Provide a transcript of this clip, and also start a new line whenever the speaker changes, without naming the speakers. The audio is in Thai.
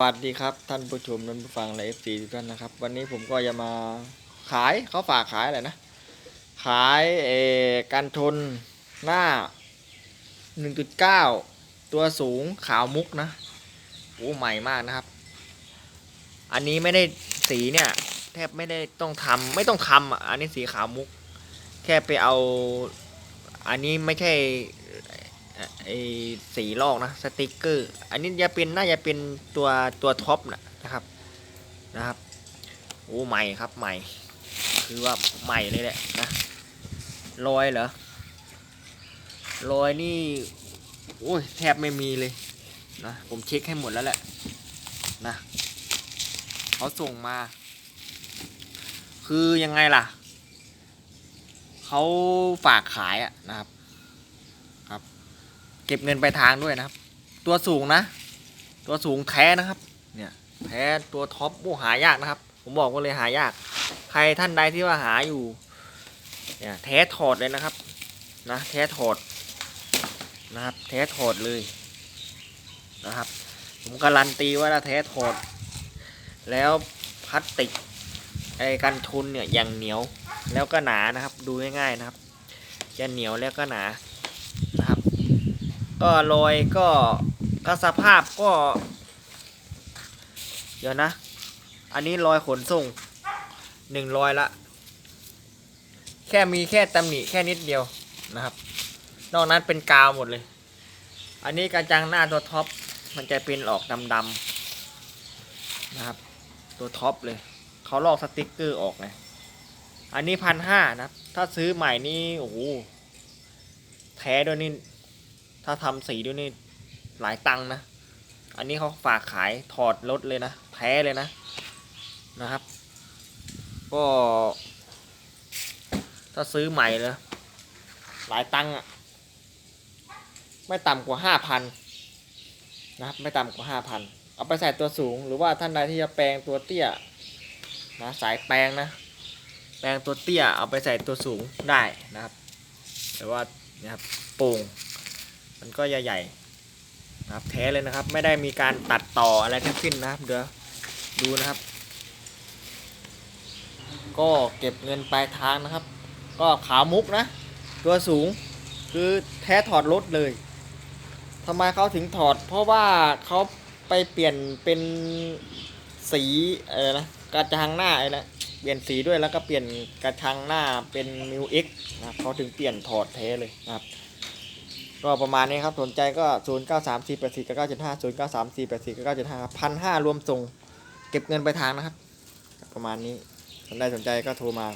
สวัสดีครับท่านผู้ชมท่านผู้ฟังและเอฟซีทุกท่านนะครับ วันนี้ผมก็จะมาขายเขาฝากขายอะไรนะ ขายเอกันชนหน้า 1.9 ตัวสูงขาวมุกนะโอ้ใหม่มากนะครับ อันนี้ไม่ได้สีเนี่ย แทบไม่ได้ต้องทำไม่ต้องทำอะอันนี้สีขาวมุก แค่ไปเอา อันนี้ไม่ใช่ ไอ้สีลอกนะสติกเกอร์ อันนี้จะเป็นน่าจะเป็นตัวตัวท็อปนะนะครับนะครับโอ้ใหม่ครับใหม่ คือว่าใหม่เลยแหละนะรอยเหรอรอยนี่โอ้ยแทบไม่มีเลยนะผมเช็คให้หมดแล้วแหละนะเขาส่งมา คือยังไงล่ะเขาฝากขายอะนะครับ เก็บเงินไปลายทางด้วยนะครับ ตัวสูงนะ ตัวสูงแท้นะครับ เนี่ยแท้ตัวท็อปโอ้หายากนะครับ ผมบอกว่าเลยหายาก ใครท่านใดที่ว่าหาอยู่ เนี่ยแท้ถอดเลยนะครับ นะแท้ถอดนะครับ แท้ถอดเลยนะครับ ผมการันตีว่าถ้าแท้ถอด แล้วพลาสติกไอ้กันชนเนี่ยอย่างเหนียวแล้วก็หนานะครับ ดูง่ายๆนะครับจะเหนียวแล้วก็หนา ก็รอยก็ก็สภาพก็ เดี๋ยวนะ อันนี้รอยขนส่งหนึ่งรอยละ แค่มีแค่ตำหนิแค่นิดเดียวนะครับ นอกนั้นเป็นกาวหมดเลย อันนี้กระจังหน้าตัวท็อปมันจะเป็นออกดำๆนะครับ ตัวท็อปเลยเขาลอกสติกเกอร์ออกไงอันนี้พันห้านะ ถ้าซื้อใหม่นี่โอ้โหแท้ด้วยนี่ ถ้าทำสีด้วยนี่หลายตังค์นะ อันนี้เขาฝากขายถอดรถเลยนะแท้เลยนะนะครับ ก็ ถ้าซื้อใหม่เลยหลายตังค์อะไม่ต่ำกว่าห้าพันนะครับ ไม่ต่ำกว่าห้าพันเอาไปใส่ตัวสูง หรือว่าท่านใดที่จะแปลงตัวเตี้ยนะสายแปลงนะ แปลงตัวเตี้ยเอาไปใส่ตัวสูงได้นะครับ แต่ว่านะครับโป่ง มันก็ใหญ่ๆนะครับแท้เลยนะครับ ไม่ได้มีการตัดต่ออะไรทั้งสิ้นนะครับเดี๋ยวดูนะครับ ก็เก็บเงินปลายทางนะครับ ก็ขามุกนะ ตัวสูงคือแท้ถอดรถเลยทำไมเขาถึงถอด เพราะว่าเขาไปเปลี่ยนเป็นสีอะไรนะกระจังหน้าอะไรนะเปลี่ยนสีด้วยแล้วก็เปลี่ยนกระชังหน้าเป็นมิวเอ็กนะเขาถึงเปลี่ยนถอดแท้เลยนะครับ ก็ประมาณนี้ครับสนใจก็ 0 9 3 4 8 4 9 7 5 0 9 3 4 8 4 9 7 5ครับพันห้ารวมส่ง เก็บเงินไปทางนะครับ ประมาณนี้สนใจสนใจก็โทรมา